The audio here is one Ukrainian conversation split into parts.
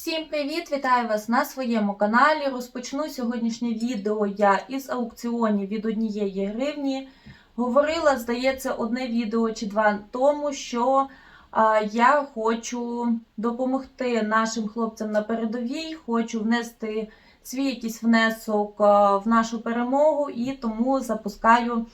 Всім привіт! Вітаю вас на своєму каналі. Розпочну сьогоднішнє відео я із аукціонів від однієї гривні. Говорила, здається, одне відео чи два тому, що а, я хочу допомогти нашим хлопцям на передовій, хочу внести свій якийсь внесок а, в нашу перемогу і тому запускаю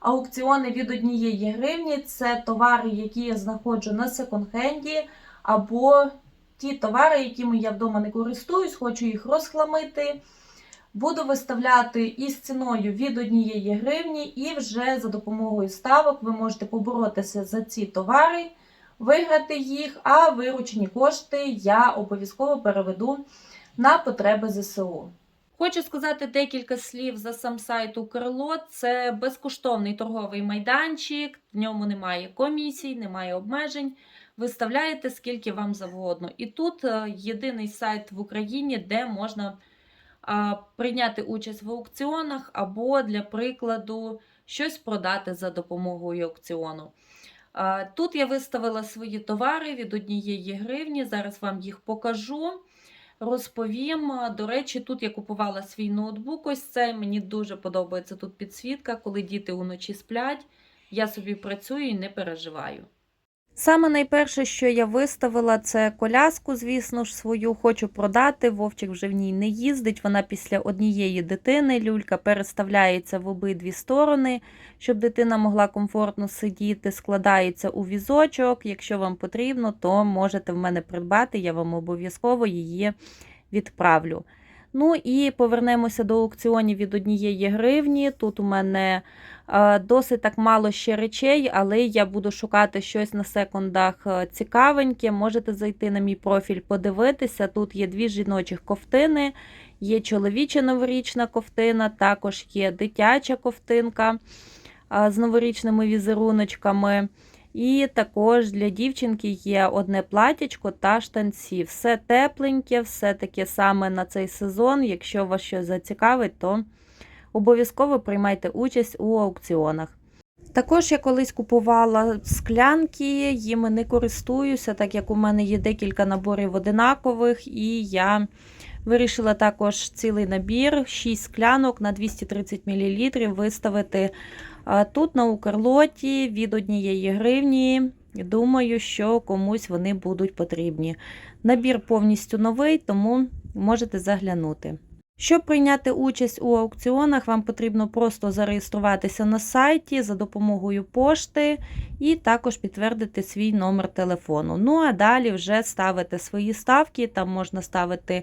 аукціони від однієї гривні. Це товари, які я знаходжу на секонд-хенді або ті товари, якими я вдома не користуюсь, хочу їх розхламити. Буду виставляти із ціною від однієї гривні, і вже за допомогою ставок ви можете поборотися за ці товари, виграти їх, а виручені кошти я обов'язково переведу на потреби ЗСУ. Хочу сказати декілька слів за сам сайт Укрлот. Це безкоштовний торговий майданчик, в ньому немає комісій, немає обмежень. Виставляєте скільки вам завгодно. І тут е, єдиний сайт в Україні, де можна прийняти участь в аукціонах або, для прикладу, щось продати за допомогою аукціону. Тут я виставила свої товари від однієї гривні. Зараз вам їх покажу. Розповім. До речі, тут я купувала свій ноутбук. Ось цей. Мені дуже подобається тут підсвітка, коли діти уночі сплять. Я собі працюю і не переживаю. Саме найперше, що я виставила, це коляску, звісно ж, свою хочу продати. Вовчик вже в ній не їздить. Вона після однієї дитини. Люлька переставляється в обидві сторони, щоб дитина могла комфортно сидіти, складається у візочок. Якщо вам потрібно, то можете в мене придбати, я вам обов'язково її відправлю. Ну і повернемося до аукціонів від однієї гривні. Тут у мене е, досить так мало ще речей, але я буду шукати щось на секундах е, цікавеньке. Можете зайти на мій профіль, подивитися. Тут є дві жіночих ковтини, є чоловіча новорічна ковтина, також є дитяча ковтинка е, з новорічними візеруночками. І також для дівчинки є одне платячко та штанці. Все тепленьке, все таке саме на цей сезон. Якщо вас щось зацікавить, то обов'язково приймайте участь у аукціонах. Також я колись купувала склянки, їми не користуюся, так як у мене є декілька наборів одинакових, і я вирішила також цілий набір, 6 склянок на 230 мл виставити Тут на Укрлоті від однієї гривні. Думаю, що комусь вони будуть потрібні. Набір повністю новий, тому можете заглянути. Щоб прийняти участь у аукціонах, вам потрібно просто зареєструватися на сайті за допомогою пошти і також підтвердити свій номер телефону. Ну а далі вже ставити свої ставки, там можна ставити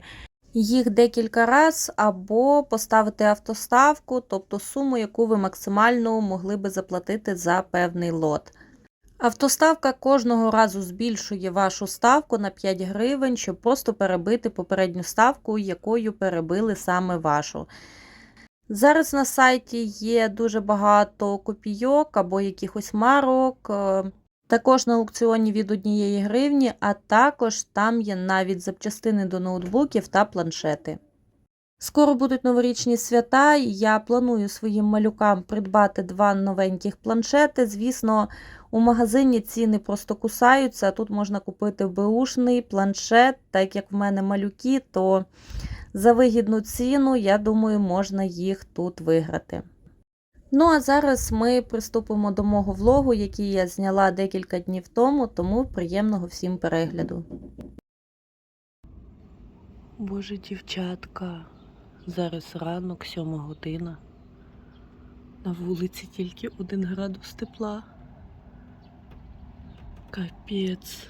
їх декілька разів, або поставити автоставку, тобто суму, яку ви максимально могли би заплатити за певний лот. Автоставка кожного разу збільшує вашу ставку на 5 гривень, щоб просто перебити попередню ставку, якою перебили саме вашу. Зараз на сайті є дуже багато копійок або якихось марок. Також на аукціоні від однієї гривні, а також там є навіть запчастини до ноутбуків та планшети. Скоро будуть новорічні свята, я планую своїм малюкам придбати два новеньких планшети. Звісно, у магазині ціни просто кусаються, тут можна купити беушний планшет, так як в мене малюки, то за вигідну ціну, я думаю, можна їх тут виграти. Ну, а зараз ми приступимо до мого влогу, який я зняла декілька днів тому, тому приємного всім перегляду. Боже, дівчатка, зараз ранок, сьома година. На вулиці тільки один градус тепла. Капець.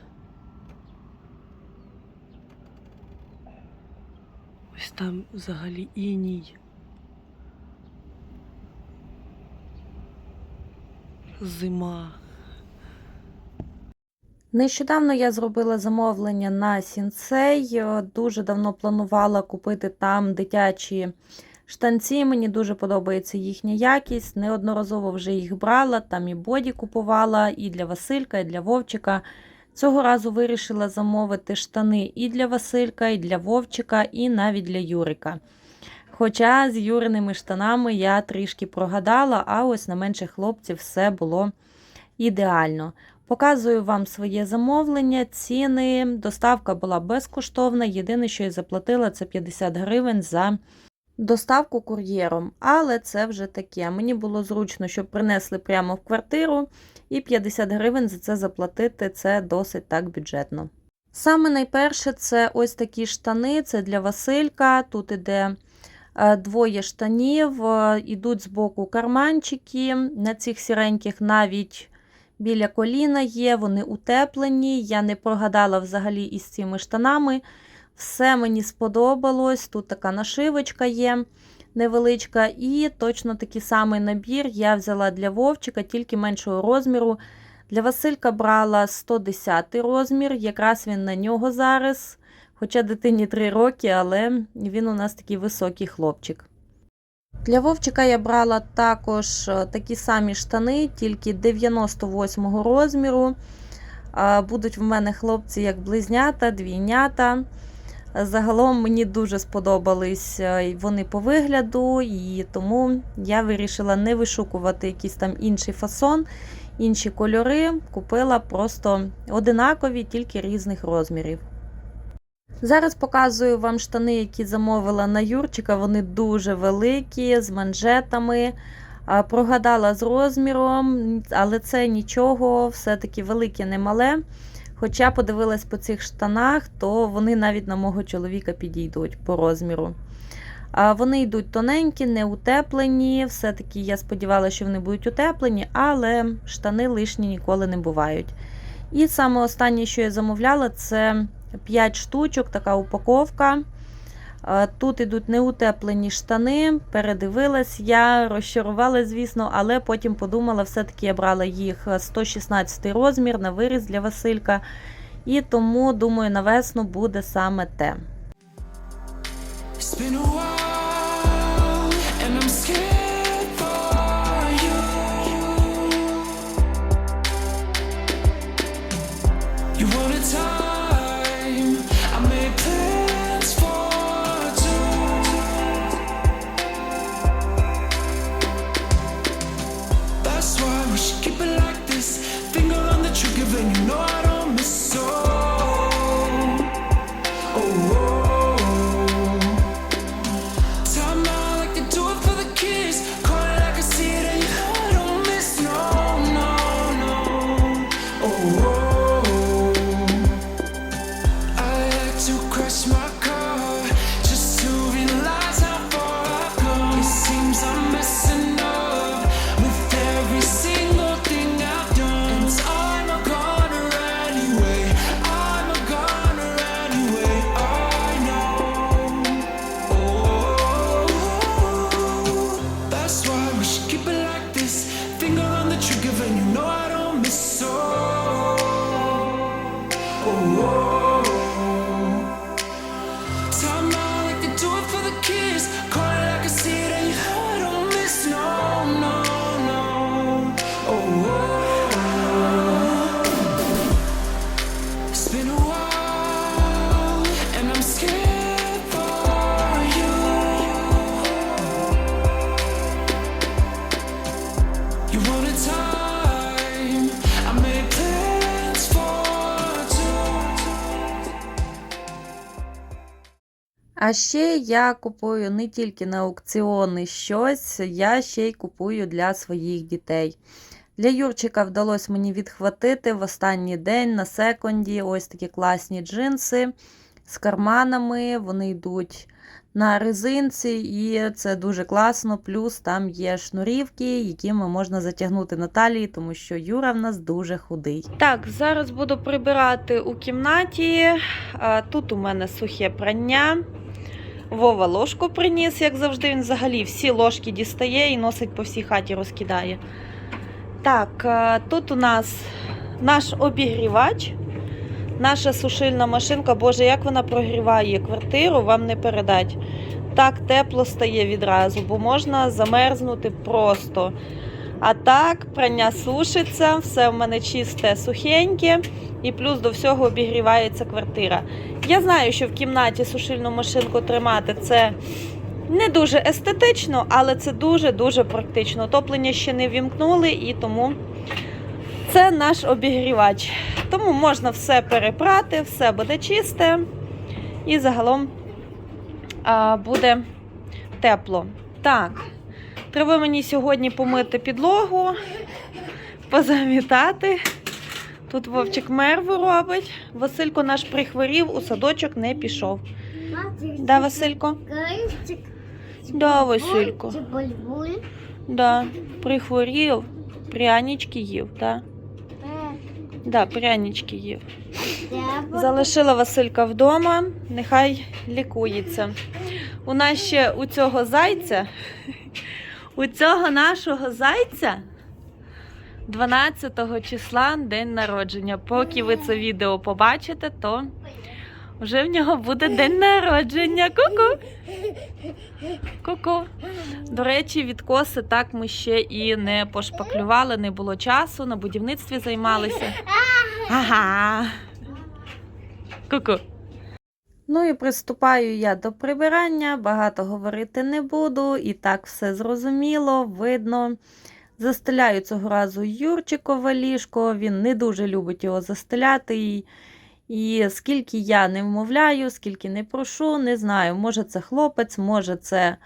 Ось там взагалі іній. Зима. Нещодавно я зробила замовлення на сінцей. Дуже давно планувала купити там дитячі штанці. Мені дуже подобається їхня якість. Неодноразово вже їх брала, там і боді купувала, і для Василька, і для Вовчика. Цього разу вирішила замовити штани і для Василька, і для Вовчика, і навіть для Юрика. Хоча з Юриними штанами я трішки прогадала, а ось на менших хлопців все було ідеально. Показую вам своє замовлення, ціни. Доставка була безкоштовна. Єдине, що я заплатила, це 50 гривень за доставку кур'єром. Але це вже таке. Мені було зручно, щоб принесли прямо в квартиру, і 50 гривень за це заплатити це досить так бюджетно. Саме найперше це ось такі штани, це для Василька. Тут іде двоє штанів, е, ідуть з боку карманчики. На цих сіреньких навіть біля коліна є, вони утеплені. Я не прогадала взагалі із цими штанами. Все мені сподобалось. Тут така нашивочка є невеличка, і точно такий самий набір я взяла для Вовчика, тільки меншого розміру. Для Василька брала 110 розмір, якраз він на нього зараз. Хоча дитині 3 роки, але він у нас такий високий хлопчик. Для Вовчика я брала також е, такі самі штани, тільки 98 розміру. Будуть в мене хлопці як близнята, двійнята. Загалом мені дуже сподобались е, вони по вигляду, і тому я вирішила не вишукувати якийсь там інший фасон, інші кольори. Купила просто одинакові, тільки різних розмірів. Зараз показую вам штани, які замовила на Юрчика. Вони дуже великі, з манжетами. Прогадала з розміром, але це нічого, все-таки велике, не мале. Хоча подивилась по цих штанах, то вони навіть на мого чоловіка підійдуть по розміру. Вони йдуть тоненькі, не утеплені. Все-таки я сподівалася, що вони будуть утеплені, але штани лишні ніколи не бувають. І саме останнє, що я замовляла, це 5 штучок, така упаковка. Е, Тут ідуть неутеплені штани. Передивилась я, розчарувала, звісно, але потім подумала, все-таки я брала їх 116 розмір на виріз для Василька. І тому, думаю, на весну буде саме те. А ще я купую не тільки на аукціони щось, я ще й купую для своїх дітей. Для Юрчика вдалося мені відхватити в останній день на секонді ось такі класні джинси з карманами. Вони йдуть на резинці, і це дуже класно. Плюс там є шнурівки, якими можна затягнути на талії, тому що Юра в нас дуже худий. Так, зараз буду прибирати у кімнаті. Тут у мене сухе прання. Вова ложку приніс, як завжди, він взагалі всі ложки дістає і носить по всій хаті, розкидає. Так, е, тут у нас наш обігрівач, наша сушильна машинка. Боже, як вона прогріває квартиру, вам не передать. Так тепло стає відразу, бо можна замерзнути просто. А так, прання сушиться, все в мене чисте, сухеньке, і плюс до всього обігрівається квартира. Я знаю, що в кімнаті сушильну машинку тримати це не дуже естетично, але це дуже-дуже практично. Топлення ще не вімкнули, і тому Це наш обігрівач. Тому можна все перепрати, все буде чисте і загалом а, буде тепло. Так, треба мені сьогодні помити підлогу, позамітати. Тут Вовчик мерву робить. Василько наш прихворів, у садочок не пішов. Да, Василько? Да, Василько. Да, прихворів, прянички їв, да. Да, прянички їв. Залишила Василька вдома, нехай лікується. У нас ще у цього зайця, у цього нашого зайця 12 числа день народження. Поки ви це відео побачите, то вже в нього буде день народження. Ку-ку! Ку-ку. До речі, відкоси так ми ще і не пошпаклювали, не було часу, на будівництві займалися. Ага. Ку-ку. Ну і приступаю я до прибирання, багато говорити не буду, і так все зрозуміло, видно. Застеляю цього разу Юрчикове ліжко, він не дуже любить його застеляти. І, скільки я не вмовляю, скільки не прошу, не знаю. Може це хлопець, може це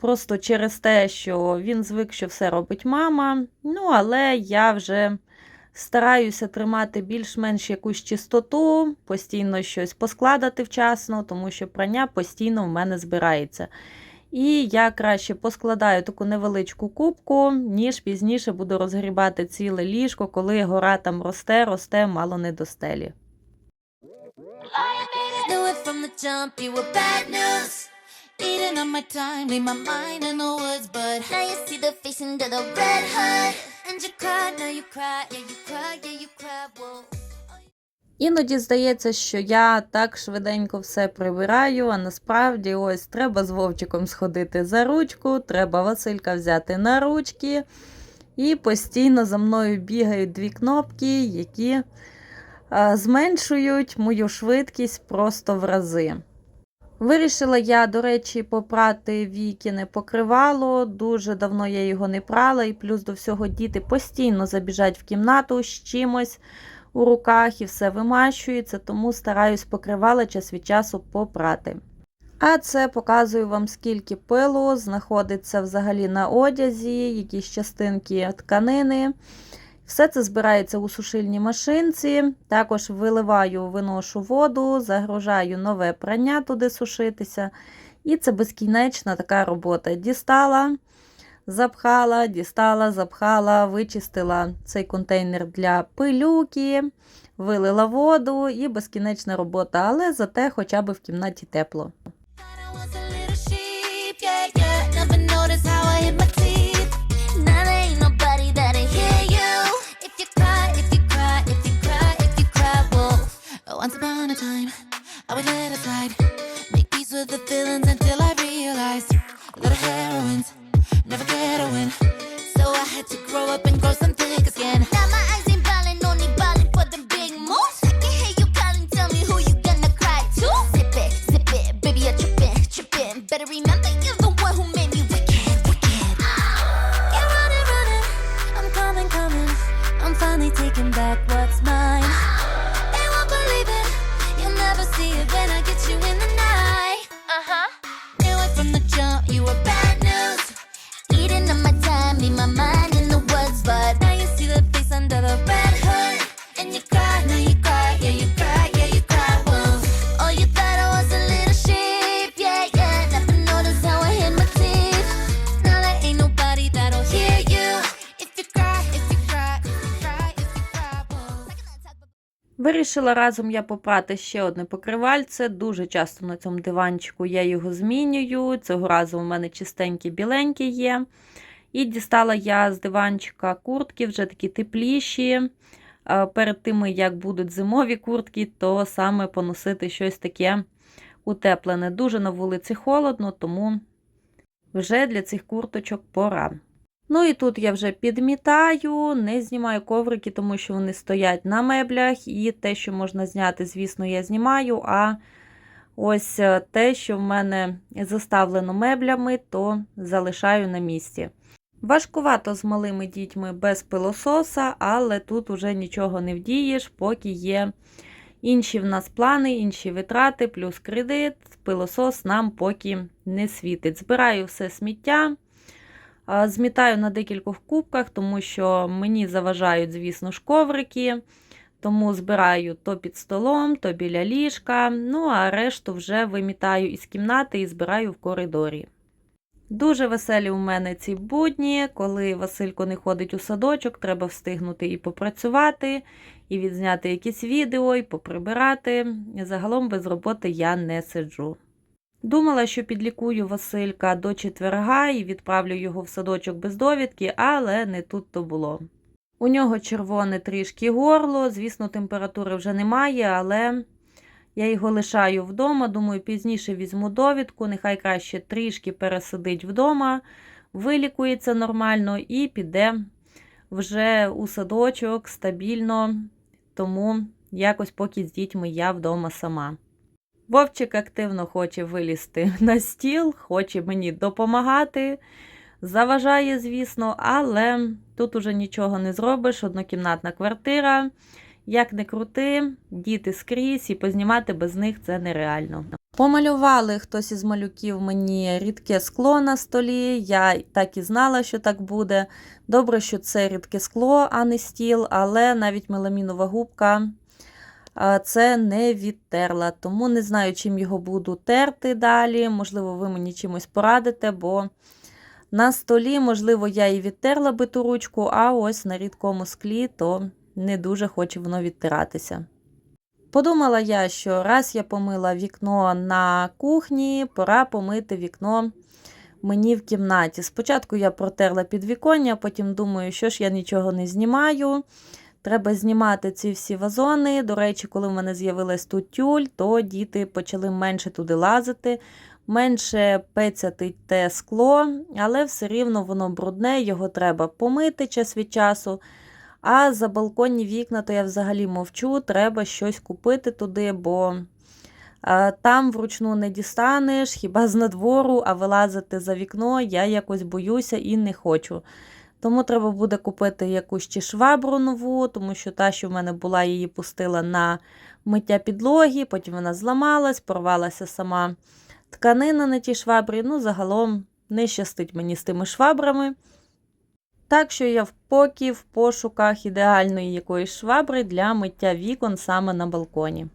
просто через те, що він звик, що все робить мама. Ну, але я вже стараюся тримати більш-менш якусь чистоту, постійно щось поскладати вчасно, тому що прання постійно в мене збирається. І я краще поскладаю таку невеличку кубку, ніж пізніше буду розгрібати ціле ліжко, коли гора там росте, росте мало не до стелі. Eating on my time, leave my mind in the woods, but now you see the face under the red hood. And you cried, now you cry, yeah, you cry, yeah, you cry, whoa. Іноді здається, що я так швиденько все прибираю, а насправді ось треба з Вовчиком сходити за ручку, треба Василька взяти на ручки. І постійно за мною бігають дві кнопки, які зменшують мою швидкість просто в рази. Вирішила я, до речі, попрати вікіне покривало. Дуже давно я його не прала, і плюс до всього діти постійно забіжать в кімнату з чимось у руках і все вимащується, тому стараюсь покривала час від часу попрати. А це показую вам, скільки пилу знаходиться взагалі на одязі, якісь частинки тканини. Все це збирається у сушильній машинці. Також виливаю, виношу воду, загружаю нове прання туди сушитися. І це безкінечна така робота. Дістала, запхала, дістала, запхала, вичистила цей контейнер для пилюки, вилила воду і безкінечна робота, але зате хоча б в кімнаті тепло. Once upon a time, I would let it slide. Make peace with the feelings until I realized little heroines never get a win. So I had to grow up and grow some Вирішила разом я попрати ще одне покривальце. Дуже часто на цьому диванчику я його змінюю. Цього разу у мене чистенькі біленькі є. І дістала я з диванчика куртки, вже такі тепліші. Е, Перед тим, як будуть зимові куртки, то саме поносити щось таке утеплене. Дуже на вулиці холодно, тому вже для цих курточок пора. Ну і тут я вже підмітаю, не знімаю коврики, тому що вони стоять на меблях, і те, що можна зняти, звісно, я знімаю. А ось е, те, що в мене заставлено меблями, то залишаю на місці. Важкувато з малими дітьми без пилососа, але тут уже нічого не вдієш, поки є інші в нас плани, інші витрати, плюс кредит. Пилосос нам поки не світить. Збираю все сміття, змітаю на декількох кубках, тому що мені заважають, звісно ж, коврики. Тому збираю то під столом, то біля ліжка. Ну а решту вже вимітаю із кімнати і збираю в коридорі. Дуже веселі у мене ці будні, коли Василько не ходить у садочок, треба встигнути і попрацювати, і відзняти якісь відео, і поприбирати. Загалом без роботи я не сиджу. Думала, що підлікую Василька до четверга і відправлю його в садочок без довідки, але не тут то було. У нього червоне трішки горло, звісно, температури вже немає, але я його лишаю вдома. Думаю, пізніше візьму довідку, нехай краще трішки пересидить вдома, вилікується нормально і піде вже у садочок стабільно. Тому якось поки з дітьми я вдома сама. Вовчик активно хоче вилізти на стіл, хоче мені допомагати. Заважає, звісно, але тут уже нічого не зробиш. Однокімнатна квартира. Як не крути, діти скрізь і познімати без них це нереально. Помалювали хтось із малюків мені рідке скло на столі. Я так і знала, що так буде. Добре, що це рідке скло, а не стіл, але навіть меламінова губка це не відтерла. Тому не знаю, чим його буду терти далі. Можливо, ви мені чимось порадите, бо на столі, можливо, я і відтерла би ту ручку, а ось на рідкому склі то не дуже хоче воно відтиратися. Подумала я, що раз я помила вікно на кухні, пора помити вікно мені в кімнаті. Спочатку я протерла підвіконня, потім думаю, що ж я нічого не знімаю. Треба знімати ці всі вазони. До речі, коли в мене з'явилась тут тюль, то діти почали менше туди лазити, менше пецяти те скло, але все рівно воно брудне, його треба помити час від часу. А за балконні вікна, то я взагалі мовчу, треба щось купити туди, бо там вручну не дістанеш, хіба з надвору, а вилазити за вікно я якось боюся і не хочу. Тому треба буде купити якусь чи швабру нову, тому що та, що в мене була, її пустила на миття підлоги, потім вона зламалась, порвалася сама тканина на тій швабрі. Ну, загалом не щастить мені з тими швабрами. Так що я в поки в пошуках ідеальної якоїсь швабри для миття вікон саме на балконі.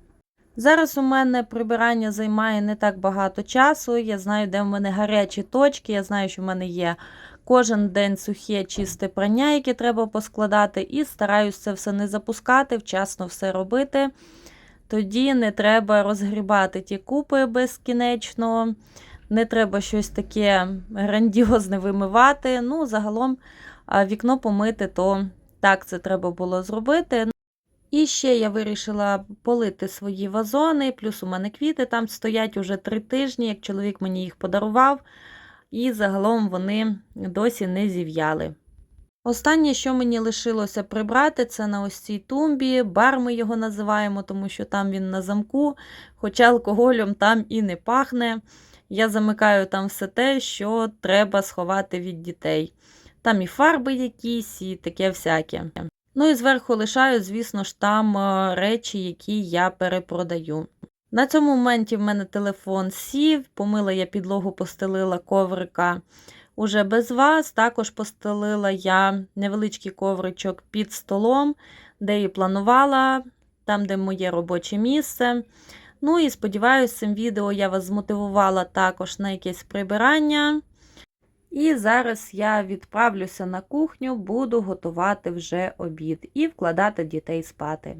Зараз у мене прибирання займає не так багато часу. Я знаю, де в мене гарячі точки. Я знаю, що в мене є кожен день сухе, чисте прання, яке треба поскладати, і стараюсь це все не запускати, вчасно все робити. Тоді не треба розгрібати ті купи безкінечно, не треба щось таке грандіозне вимивати. Ну, загалом вікно помити, то так це треба було зробити. І ще я вирішила полити свої вазони, плюс у мене квіти там стоять уже три тижні, як чоловік мені їх подарував, і загалом вони досі не зів'яли. Останнє, що мені лишилося прибрати, це на ось цій тумбі. Бар ми його називаємо, тому що там він на замку, хоча алкоголем там і не пахне. Я замикаю там все те, що треба сховати від дітей. Там і фарби якісь, і таке всяке. Ну і зверху лишаю, звісно ж, там е, речі, які я перепродаю. На цьому моменті в мене телефон сів, помила я підлогу, постелила коврика уже без вас. Також постелила я невеличкий ковричок під столом, де і планувала, там, де моє робоче місце. Ну і сподіваюся, цим відео я вас змотивувала також на якесь прибирання. І зараз я відправлюся на кухню, буду готувати вже обід і вкладати дітей спати.